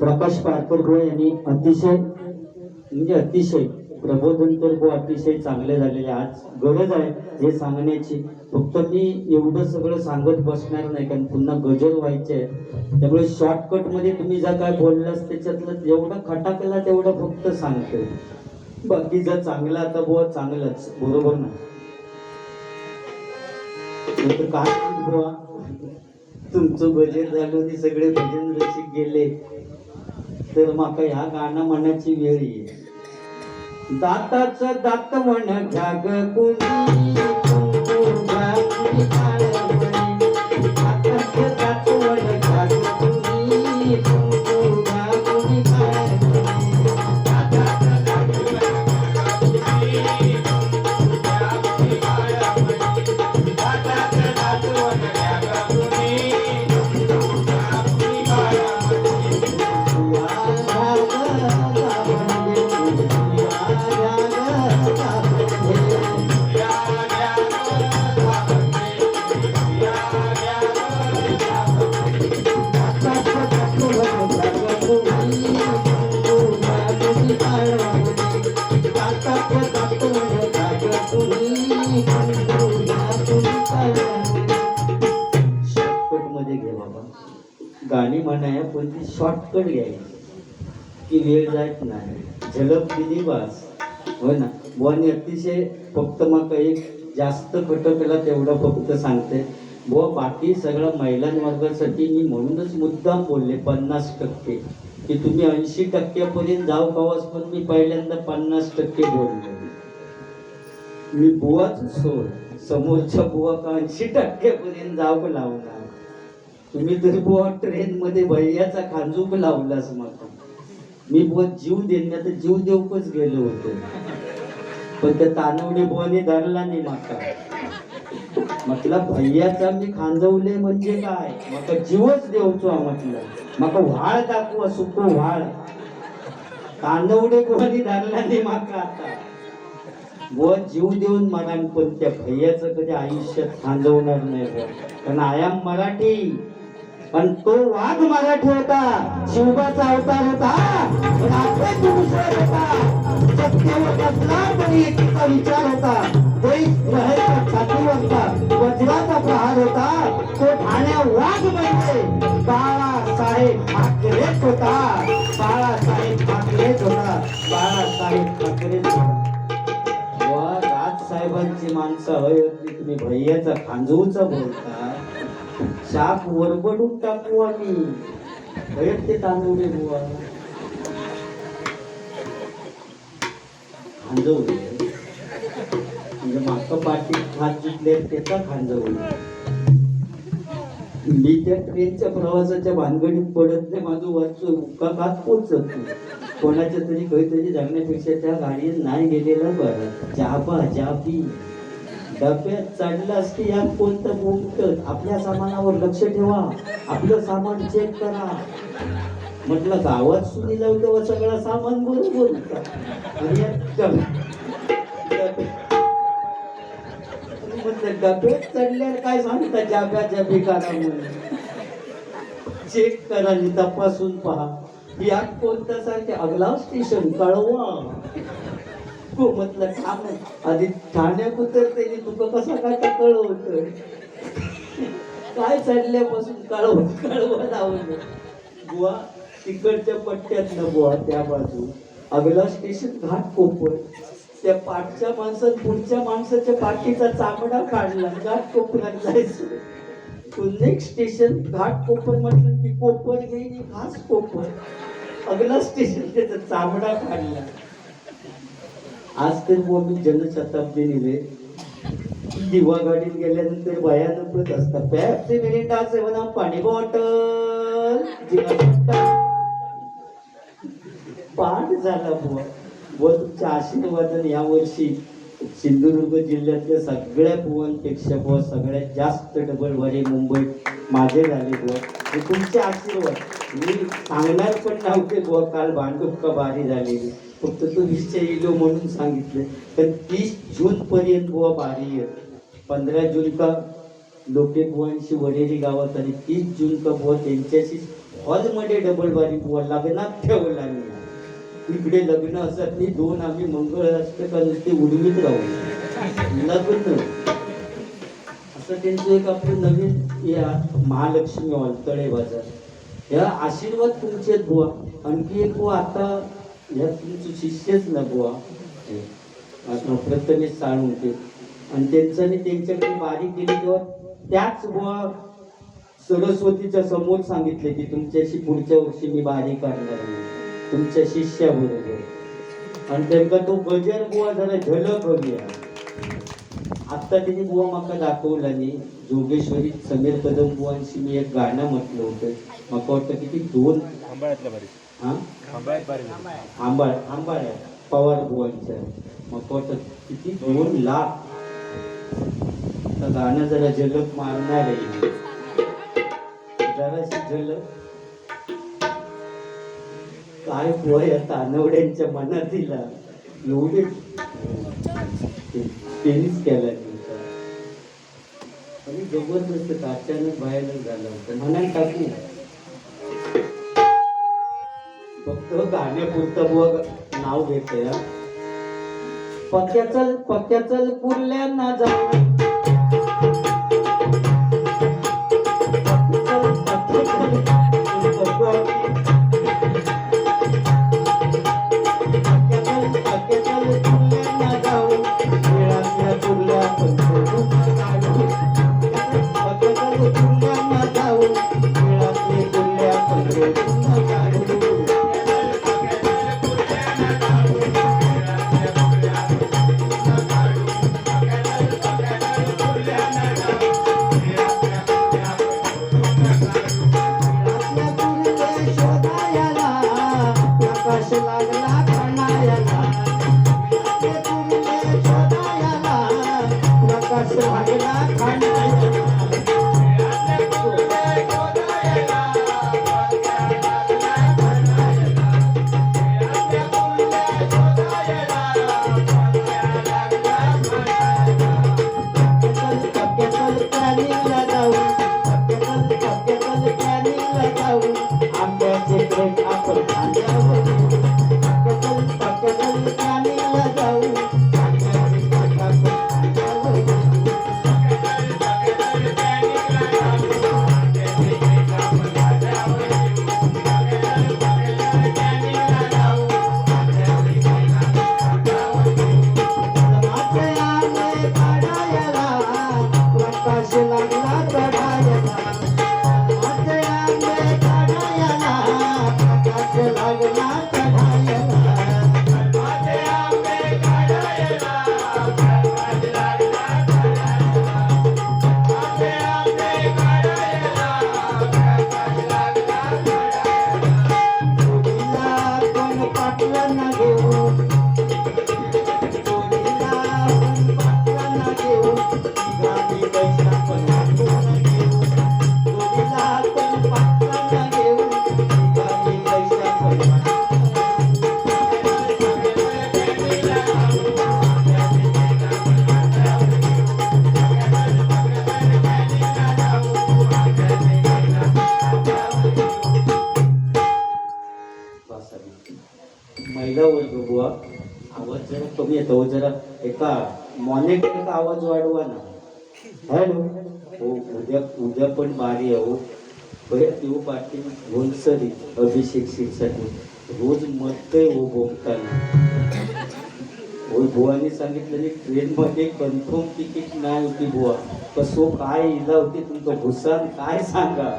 प्रकाश पारकर बुवा यांनी अतिशय म्हणजे अतिशय प्रबोधन तर बुवा अतिशय चांगले झालेले आज गरज आहे हे सांगण्याची. फक्त मी एवढं सगळं सांगत बसणार नाही कारण पुन्हा गजर व्हायचे आहे त्यामुळे शॉर्टकटमध्ये तुम्ही ज्या काय बोललास त्याच्यातलं जेवढं खटाकला तेवढं फक्त सांगतोय. बाकी जर चांगला आता बुवा चांगलंच बरोबर ना? काय बुवा? तुमचं भजन झालं ते सगळे भजन रसिक गेले. तर माका ह्या गाणं म्हणायची वेळ येईल दाताच दात म्हण घ्या ग कुणी. नाही. झलक दिली बस. हो ना? बुवानी अतिशय फक्त मग एक जास्त घटकला तेवढं फक्त सांगते. बुवा बाकी सगळं महिलांवर्गासाठी मी म्हणूनच मुद्दाम बोलले पन्नास टक्के. की तुम्ही ऐंशी टक्क्यापर्यंत जाऊ कवास पण मी पहिल्यांदा पन्नास टक्के बोललो. मी बुवाच सोड. समोरच्या बुवा का ऐंशी टक्क्यापर्यंत जाऊ लावणार. तुम्ही तरी बुवा ट्रेनमध्ये भैयाचा खांजूक लावलास मग. मी बुवा जीव देण्यात जीव देऊकच गेलो होतो. पण त्या तानवडे बुवाने धरला नाही माका. म्हटलं भैयाचा मी खांजवले म्हणजे काय? मका जीवच देऊचो म्हटलं. माका व्हाळ दाखवा सुको व्हाळ. तांदवडे कोणी धरला नाही माका आता. व जीव देऊन मरान पण त्या भैयाचं कधी आयुष्यात खांजवणार नाही कारण आय एम मराठी. पण तो वाघ मराठी होता. शिवबाचा अवतार होता. पण आपले होता. सत्यवत असला तरी एकीचा विचार होता. देश ग्रहाच्या छातीवरचा वज्राचा प्रहार होता. तो ठाण्या वाघ म्हणजे बाळासाहेब ठाकरेच होता. बाळासाहेब ठाकरेच होता. बाळासाहेब ठाकरेच होता. वा राजसाहेबांची माणसं हवी होती तुम्ही भैयाचा खांजवूचा बोलता. शाप वरबडून टाकू आम्ही. भयत ते तांदूळ बुवा खांजवले म्हणजे माका पाठीत हात जिंकले त्याचा खांजवले मी त्या ट्रेनच्या प्रवासाच्या भानगडीत पडत नाही माझं वाचू उका कात पोचत नाही. कोणाच्या तरी काहीतरी जगण्यापेक्षा त्या गाडीत नाही गेलेलं बरं. चहा पा चहा पी. डब्यात चढलास की यात कोणतं बोलत आपल्या सामानावर लक्ष ठेवा. आपलं सामान चेक करा. म्हटलं गावात सुनी जाऊ तेव्हा सगळं सामान बरोबर आणि म्हटलं डब्यात चढल्यावर काय सांगता जाब्या जाबी करा म्हणून चेक करा आणि तपासून पहा. यात कोणतं सारखे अगला स्टेशन कळवा. हो म्हटलं ठाणे आधी ठाण्यात उतरते तुका कसा काय का कळवत? काय चढल्यापासून कळव कळव लावलं बुवा तिकडच्या पट्ट्यात न बुवा त्या बाजू. अगला स्टेशन घाट कोपर. त्या पाठच्या माणसात पुढच्या माणसाच्या पाठीचा चामडा काढला घाट कोपरात जायचं. नेक्स्ट स्टेशन घाट कोपर म्हटलं की कोपर घेईन घास कोपर. अगला स्टेशन त्याचा चामडा काढला. आज तर बुवा मी जनशताब्दी लिहिले दिवा गाडीत गेल्यानंतर भयानकच असतात. पॅपचे मिनिटा सेवन पाणी बॉटल. पाठ झाला बुवा. व तुमच्या आशीर्वादाने या वर्षी सिंधुदुर्ग जिल्ह्यातल्या सगळ्या बुवांपेक्षा बुवा सगळ्यात जास्त डबल वरे मुंबईत माझे झाले बुवा. तुमचे आशीर्वाद. मी सांगणार पण नव्हते बुवा काल भांडुपका बारी झालेली. फक्त तो निश्चय येलो म्हणून सांगितलं तर तीस जून पर्यंत बुवा बारी आहे. पंधरा जून का लोके बुवांशी वडेरी गावात आणि तीस जून का बुवा त्यांच्याशी हॉलमध्ये डबल बारी बुवा लग्नात ठेवला मी इकडे लग्न असत नाही दोन आम्ही मंगळ असतं का नुसते उडवीत राहू. लग्न. असं त्यांचं एक आपलं नवीन या महालक्ष्मी हॉलतळे बाजार. या आशीर्वाद तुमचे आहेत बुवा. आणखी एक बुवा आता या तुमचं शिष्यच ना बुवा हे, आता प्रथमेश साळुंके आणि त्यांच्याने त्यांच्याकडे बारीक केली तेव्हा त्याच बुवा सरस्वतीच्या समोर सांगितले की तुमच्याशी पुढच्या वर्षी मी बारीक करणार आहे. तुमच्या शिष्याबरोबर. आणि त्यांना तो गजर बुवा जरा झलक हवी आहे. आत्ता त्यांनी बुवा माका दाखवला नाही. जोगेश्वरी समीर कदम बुवांशी मी एक गाणं म्हटलं होतं. माका वाटतं की ती दोन आंबाळ आंबाळ आहे. पवार बुवांच्या मग वाटतं किती दोन लाख. तर गाणं जरा झलक मारणार आहे. जराशी झलक काय बुवा या तानवड्यांच्या मनात दिला एवढे टेनिस केला आणि जबरदस्त अचानक बाहेर झालं होतं. म्हणाल टाकू फक्त गाण्यापुरतं मग नाव घेते हा. पक्याचल पक्याचल चल जाऊ पक्याचल, पक्याचल, पक्याचल कुर्ल्यांना जाऊ. जरा कमी येतो जरा एका मॉनिटरचा आवाज वाढवा ना. हॅलो. हो उद्या उद्या पण बारी आहे हो. परत येऊ पाटील होलसरी अभिषेक शिरसाठी रोज मरतय हो बोमताना हो बुवाने सांगितलं की ट्रेनमध्ये कन्फर्म तिकीट नाही होती बुवा. कसो काय इला होती तुमचं भुसान काय सांगा?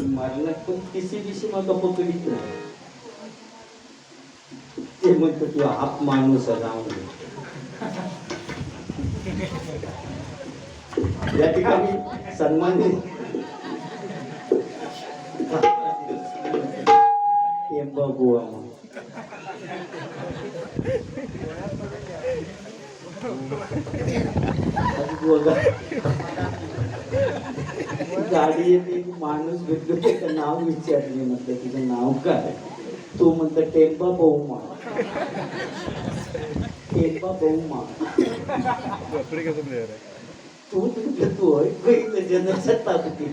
मरणात पण किसी दिवशी मला पकडीत नाही. ते म्हणतो तू आप माणूस जाऊन या ठिकाणी सन्मानित टेंबा बुवा मग आज बुवा गाडी येते माणूस भेटलो त्याचं नाव विचारले म्हटलं तुझं नाव काय तो म्हणतो टेंबा बहुमा टेंबा बहुमा आफ्रिकेचा प्लेअर आहे तू तुझं तू होय बघितलं जनसत्ता होती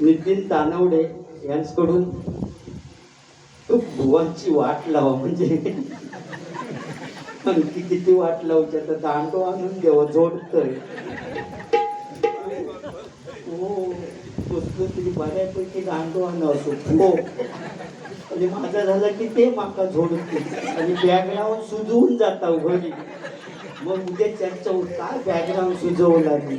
नितीन तानवडे यांच्याकडून भुवांची वाट लावा म्हणजे आणखी किती वाट लावच्या तर दांडो आणून द्यावा जोडतोय हो कसलं तरी बऱ्यापैकी दांडो आणा असो हो म्हणजे आणि माझा झालं की ते माका झोडते आणि बॅकग्राऊंड सुजवून जाता उघडी. मग उद्या चर्चा होता बॅकग्राऊंड सुजवला मी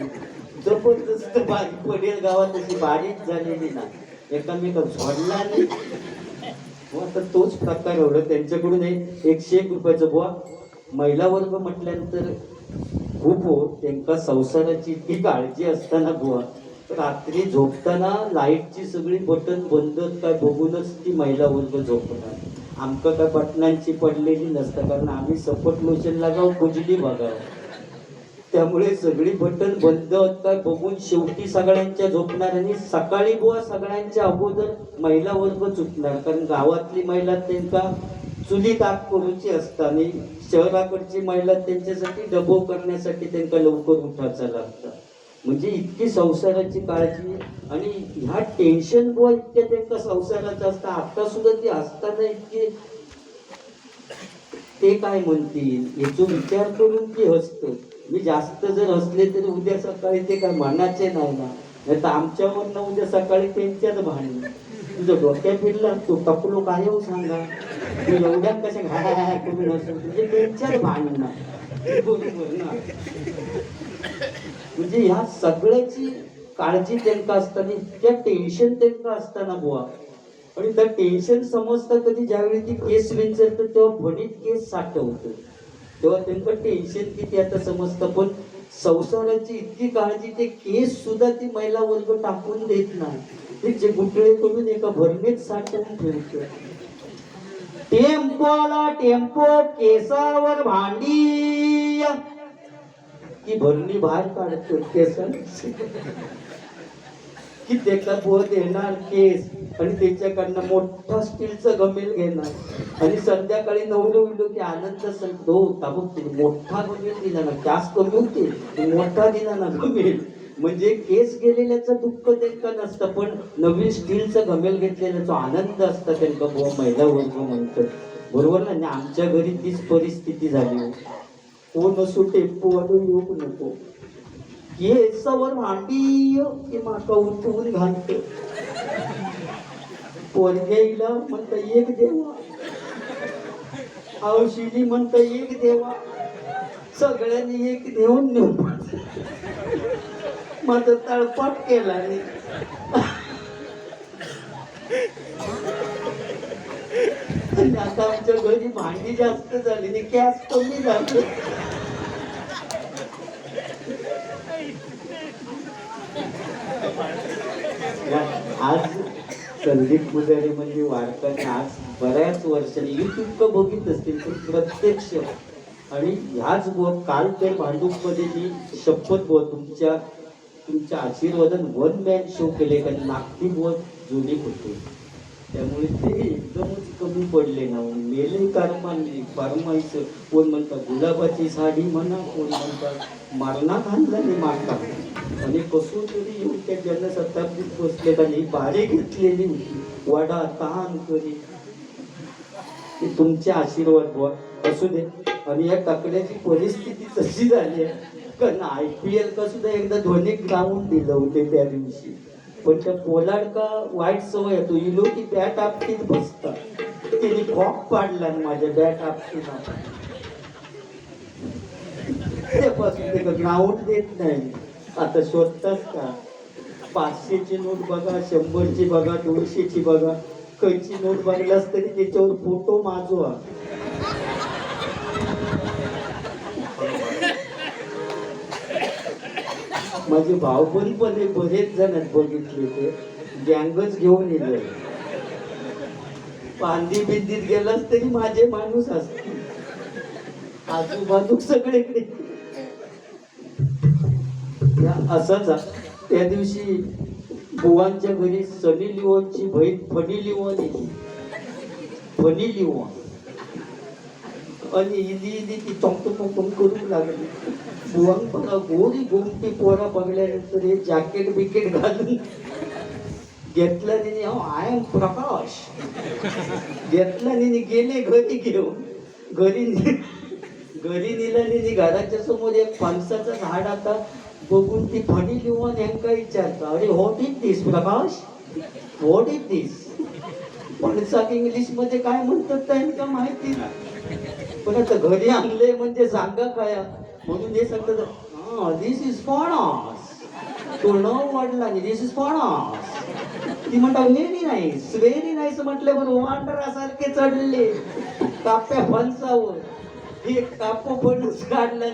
जबरदस्त बारीक पडेल गावात तशी बारीक झालेली ना. एकामेका झोडला नाही. हो आता तोच प्रकार एवढं त्यांच्याकडून एकशे एक रुपयाचं बुवा. महिला वर्ग म्हटल्यानंतर खूप हो त्यांका संसाराची इतकी काळजी असताना बुवा. रात्री झोपताना लाईटची सगळी बटन बंद काय बघूनच ती महिला वर्ग झोपणार. आमका काय बटनांची पडलेली नसतं कारण आम्ही सपट लोशन लागाव कुजली बघावं. त्यामुळे सगळी बटन बंद काय बघून शेवटी सगळ्यांच्या झोपणार आणि सकाळी बुवा सगळ्यांच्या अगोदर महिला वर्ग चुकणार. कारण गावातली महिला त्यांका चुली ताक करूची असता आणि शहराकडची महिला त्यांच्यासाठी डबो करण्यासाठी त्यांना लवकर उठायचं लागतं. म्हणजे इतकी संसाराची काळजी आणि ह्या टेन्शन बुवा इतक्या त्यांना संसाराचं असतं आता सुद्धा ती असताना इतकी ते काय म्हणतील? याचा विचार करून ती हसत. मी जास्त जर हसले तरी उद्या सकाळी ते काय म्हणायचे नाही ना. नाही तर आमच्यावरनं उद्या सकाळी त्यांच्याच भांडण. तुझं डोक्या फिरला तो टपलो काय येऊ सांगा? तू एवढ्या कशा घाय करून हसू? म्हणजे त्यांच्याच भांडण. बरोबर ना म्हणजे ह्या सगळ्याची काळजी त्यांना असताना इतक्या टेन्शन त्यांका असताना बुवा. आणि त्या टेन्शन समजता कधी ज्यावेळी ती केस विचारतं तेव्हा भणीत केस साठवतो तेव्हा त्यांचं टेन्शन किती आता समजतं पण संसाराची इतकी काळजी ते केस सुद्धा ती महिला वर्ग टाकून देत नाही. तिचे गुटळे करून एका भरणीत साठवून ठेवतो. टेम्पोला टेम्पो केसावर भांडी. ती भरणी बाहेर काढतो केसांची की त्याचा बोध येणार केस आणि त्याच्याकडनं मोठा स्टीलचं गमेल घेणार. आणि संध्याकाळी नवरे उडलो की आनंद संतो हो, ताबूक मोठा गमेल दिला ना त्यास कमी होते मोठा दिला ना गमेल. म्हणजे केस गेलेल्याचं दुःख त्यांना नसतं पण नवीन स्टीलचं गमेल घेतलेल्याचा आनंद असतं त्यांना बुवा महिला वर्ग म्हणतात बरोबर ना? आमच्या घरी तीच परिस्थिती झाली हो. कोण असो टेम्पो वाढून येऊ नको सवर भांडी की माका उठवून घालतो पोरग्याईला म्हणत एक देवा. औषधी म्हणत एक देवा. सगळ्यांनी एक देऊन नेऊन माझा तळपाट केला रे आता आमच्या घरी भांडी जास्त झाली आणि गॅस कमी झाली. आज संदीप पुजारी म्हणजे वाढताना आज बऱ्याच वर्षांनी युट्यूब का बघित असतील पण प्रत्यक्ष. आणि ह्याच बोध काल तर भांडूपमध्ये मी शपथ बोध तुमच्या तुमच्या आशीर्वादन वन मॅन शो केले कारण नागती बोध जुनी होते. त्यामुळे ते एकदमच कमी पडले ना. मेले कर्मांनी फरमाईचं कोण म्हणतात गुलाबाची साडी म्हणा कोण म्हणतात मरणात आणलं माका. आणि कसं तरी येऊन त्या जनशताब्दीत बसले आणि बारी घेतलेली होती. वडा तहान करी. ते तुमचे आशीर्वाद बुवा. असू दे. आणि या टाकण्याची परिस्थिती तशी झाली आहे. कारण आय पी एल का सुद्धा एकदा धोनी ग्राउंड दिलं होते त्या दिवशी. पण त्या पोलाडका वाईट सवय येतो. ही इलो की बॅट आपटीत बसतात. तिने कॉक पाडला माझ्या बॅट आपटीत त्यापासून ते ग्राउंड देत नाही. आता शोधतात का? पाचशेची नोट बघा शंभरची बघा दोनशेची बघा. खंयची नोट बघलास तरी त्याच्यावर फोटो माजवा. माझे भावपरी पण हे बरेच जण आहेत बघितले ते. गँगच घेऊन येले पांदी बिंदीत गेलास तरी माझे माणूस असतील. आजूबाजू सगळीकडे. असाच त्या दिवशी बुवांच्या घरी सनी लिओनची बहीण फनी लिओन येते फनी लिओन. आणि इली इली ती टोंक टोंक करू लागली बुवांग बघा गोरी गोमटी पोरा बघल्यानंतर हे जॅकेट बिकेट घालून घेतलं तिने आय एम प्रकाश घेतलं तिने गेले घरी घेऊन घरी ने- घरी नेलं तिने घराच्या समोर एक फणसाचं झाड आता बघून ती फणी लिहून यांका विचारता अरे what is this Prakash what is this फणसाक इंग्लिशमध्ये काय म्हणतात त्यांना माहिती नाही पण आता घरी आणले म्हणजे सांगा काय? म्हणून हे सांगतात दिस इज फणस तो न वाढला दिस इज फणस ती म्हणता व्हेरी नाईस व्हेरी नाईस म्हटले बरोबर वांडरासारखे चढले. काप्या फणसावर. हे काप फणस काढला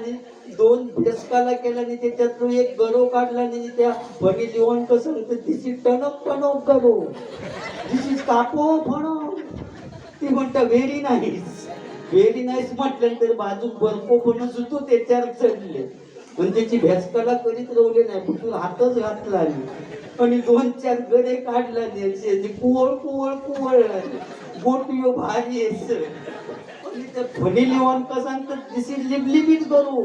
दोन फेसकाला केला नाही त्याच्यातून एक गरो काढला आणि त्या फणी जीवन कसं सांगतं तिची टणक टणक गरो. दिस इज कापो फणो ती म्हणता व्हेरी नाईस व्हेरी नाईस म्हटल्यानंतर बाजूक बर्फ फणस होतो त्याच्यावर चढले. पण त्याची भेसकाला करीत रवले नाही फक्त हातच घातला आणि दोन चार गडे काढला नाही कुवळ कुवळ कुवळ गोटियो भारी आहे सर. फणी लिहून का सांगतात दिस इज लिबलिबीत करू.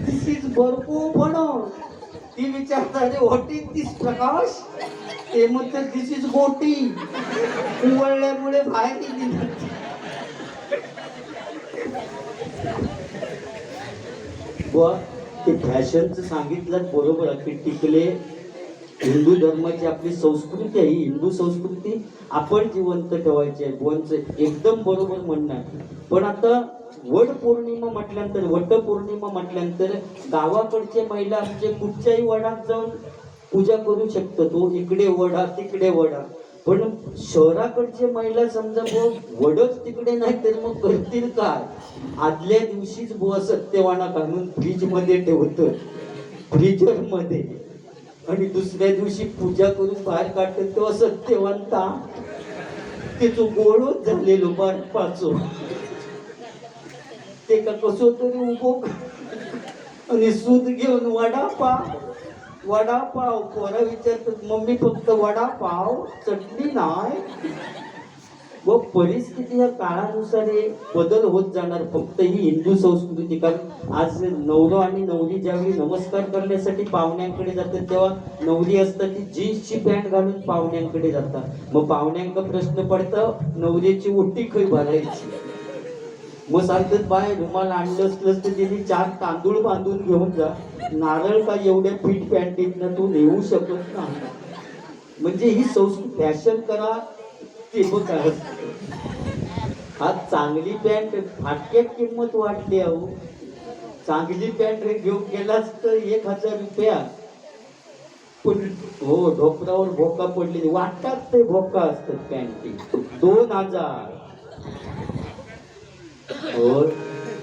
दिस इज भरपूर फणो. ती विचारता अरे व्हॉट दिस प्रकाश? ते म्हणतात दिस इज गोटी उवळल्यामुळे बाहेर दिली किंवा ते फॅशनचं सांगितलं बरोबर. आहे की टिकले. हिंदू धर्माची आपली संस्कृती आहे. ही हिंदू संस्कृती आपण जिवंत ठेवायची आहे. बोनचं एकदम बरोबर म्हणणं आहे. पण आता वट पौर्णिमा म्हटल्यानंतर वट पौर्णिमा म्हटल्यानंतर गावाकडचे महिला म्हणजे कुठच्याही वडात जाऊन पूजा करू शकतो हो, तो इकडे वडा तिकडे वडा. पण शहराकडचे महिला समजा बुवा वडच तिकडे नाही तर मग करतील काय? आदल्या दिवशीच बुवा सत्यवाना घालून फ्रीजमध्ये ठेवतो. फ्रीजरमध्ये आणि दुसऱ्या दिवशी पूजा करून बाहेर काढतात तेव्हा सत्यवंता. ते तो गोळच झालेलो पाचो ते का कसं तरी उभो आणि सूद घेऊन वडापाव. वडापाव पोरा विचारतात मम्मी फक्त वडापाव चटणी नाही? व परिस्थिती या काळानुसार हे बदल होत जाणार. फक्त ही हिंदू संस्कृती कारण आज नवरो आणि नवरी ज्यावेळी नमस्कार करण्यासाठी पाहुण्यांकडे जातात तेव्हा नवरी असतात ती जीन्सची पॅन्ट घालून पाहुण्यांकडे जातात. मग पाहुण्यांका प्रश्न पडतं नवरीची उट्टी खरी भरायची? मग सांगतात बाय रुमाल आणलं असलं तर तिने चार तांदूळ बांधून घेऊन जा. नारळ का एवढ्या फिट पॅन्टीतनं तू नेऊ शकत नाही म्हणजे ही संस्कृती फॅशन करा ते बघा हा चांगली पॅन्ट फाटक्यात किंमत वाढली अहो. चांगली पॅन्ट घेऊन गेलाच तर एक हजार रुपया. पण हो ढोपरावर भोका पडलेली वाटतात ते भोका असतात पॅन्टी. दोन हजार. हो.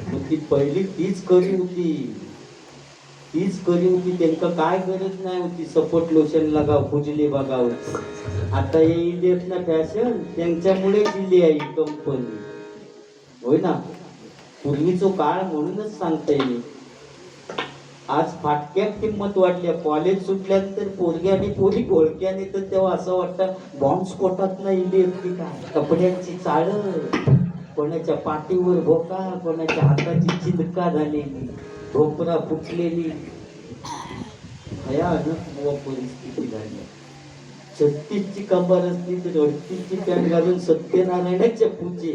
मग ती पहिली तीच करी होती. तीच करी होती त्यांका काय गरज नाही होती. सपोर्ट लोशन लगाव खुजली बघाव आता हे इंडियत ना फॅशन त्यांच्यामुळे दिली आहे कंपनी होय ना? पूर्वीचो काळ म्हणूनच सांगता येईल आज फाटक्यात किंमत वाढली कॉलेज सुटल्यानंतर पोरगी आणि पोरी घोळक्याने तर तेव्हा असं वाटतं बॉम्ब स्फोटात नाही इंडियत काय कपड्यांची चाळ कोणाच्या पाठीवर भोका कोणाच्या हाताची चिंदका झालेली. ढोपरा फुटलेली भयानक परिस्थिती झाली. छत्तीसची कंबर असली तर अडतीसची पॅन्ट घालून सत्यनारायणाच्या पूजे.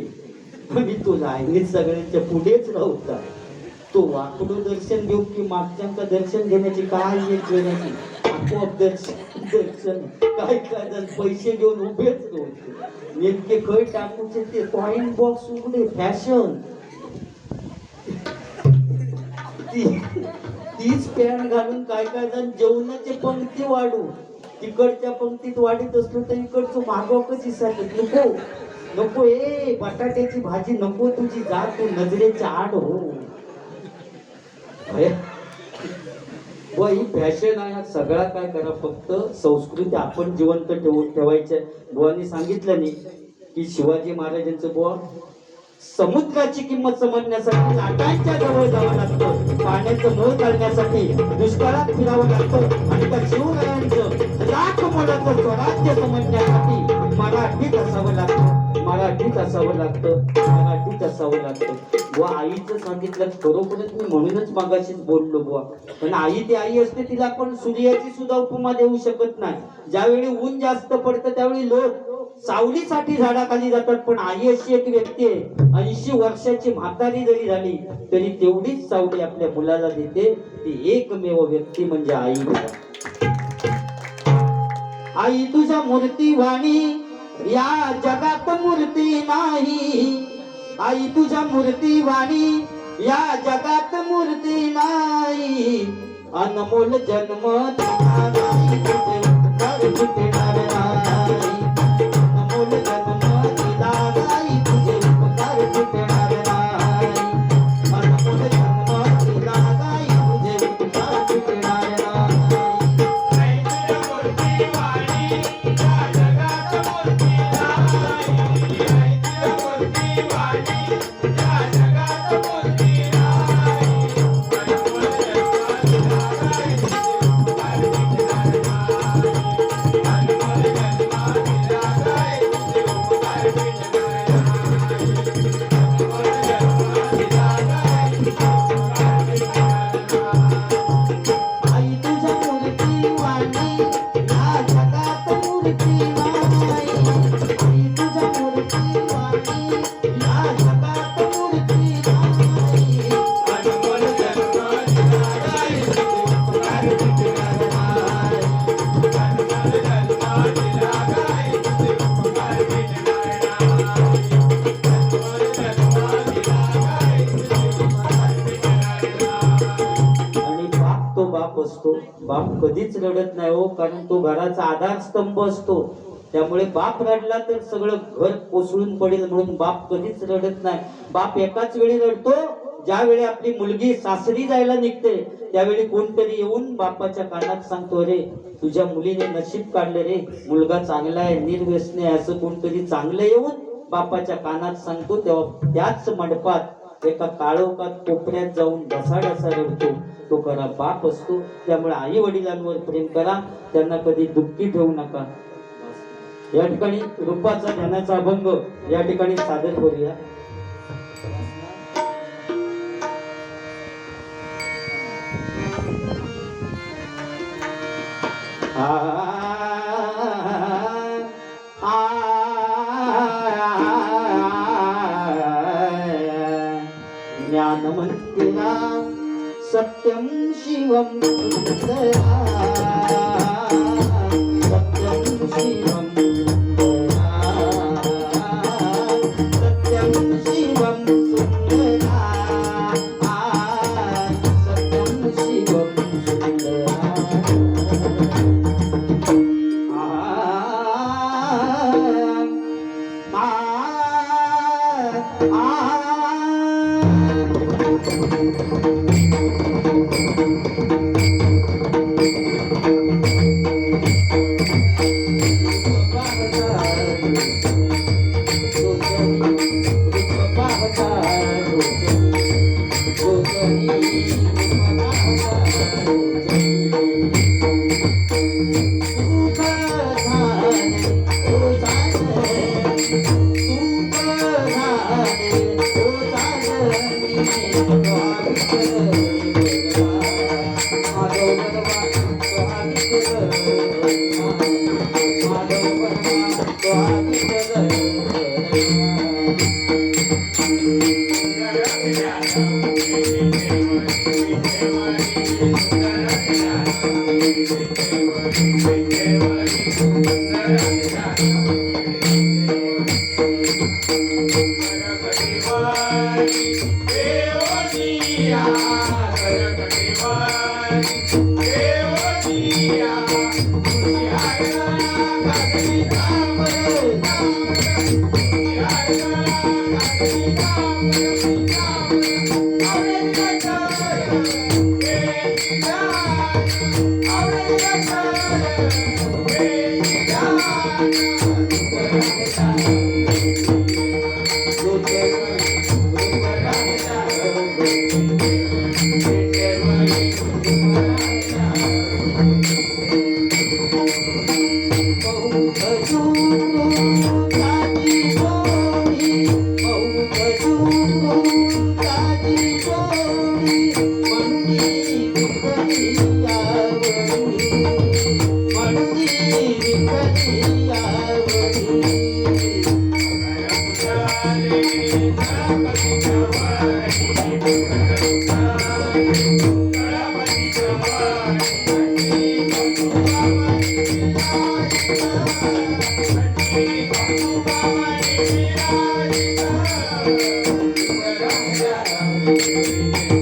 आणि तो लाईनीत सगळ्यांच्या पुढेच राहता. तो वाकडो दर्शन घेऊ की मागच्यांका दर्शन घेण्याची काय एक वेळाची आपोआप दर्शन दर्शन काय काय जण पैसे घेऊन उभेच नव्हते. नेमके खय टाकूचे ते पॉईंट बॉक्स उघडे फॅशन ती. तीच पॅन्ट घालून काय काय जण जेवणाचे पंक्ती वाढू. तिकडच्या पंक्तीत वाढीत असलो तर इकडचं मागव कशी सांगत नको. नको ए बटाट्याची भाजी नको तुझी जा तू नजरेच्या आड हो. व ही फॅशन आहे सगळा काय करा फक्त संस्कृती आपण जिवंत ठेवून ठेवायचे बुवांनी सांगितलं नाही की शिवाजी महाराजांचं बुवा समुद्राची किंमत समजण्यासाठी लाटांच्या जवळ जावं लागतं. पाण्याचं मळ काढण्यासाठी दुष्काळात फिरावं लागतं. आणि त्या शिवरायांचं लाख मोलाचं स्वराज्य समजण्यासाठी मराठीत असावं लागतं. मराठीत असावं लागतं. मराठीत असावं लागतं. बुवा आईचं सांगितलं खरोखरच मी म्हणूनच मागाशीच बोललो बुवा. पण आई ती आई असते तिला आपण सूर्याची सुद्धा उपमा देऊ शकत नाही. ज्यावेळी ऊन जास्त पडतं त्यावेळी लोक सावलीसाठी झाडाखाली जातात पण आई अशी एक व्यक्ती आहे ऐंशी वर्षाची म्हातारी जरी झाली तरी तेवढीच सावली आपल्या मुलाला देते. ती एकमेव व्यक्ती म्हणजे आई. आई तुझ्या मूर्ती वाणी या जगात मूर्ती नाही. आई तुझ्या मूर्ती वाणी या जगात मूर्ती नाही. अनमोल जन्म घराचा आधारस्तंभ असतो. त्यामुळे बाप रडला तर सगळं घर कोसळून पडेल म्हणून बाप कधीच रडत नाही. बाप एकाच वेळी रडतो ज्यावेळी आपली मुलगी सासरी जायला निघते त्यावेळी कोणतरी येऊन बापाच्या कानात सांगतो अरे तुझ्या मुलीने नशीब काढलं रे. मुलगा चांगला आहे निर्व्यसने आहे. असं कोणतरी चांगलं येऊन बापाच्या कानात सांगतो तेव्हा त्याच मंडपात एका काळोखात कोपऱ्यात जाऊन ढसाढसा रडतो. तो खरा बाप असतो. त्यामुळे आई वडिलांवर प्रेम करा. त्यांना कधी दुःखी ठेवू नका. या ठिकाणी रूपाचा ध्यानाचा अभंग या ठिकाणी सादर करूया. आ சத்யம் சிவம் சத்யம் சிவம் சத்யம் 好，走，走，走，走。Look at Música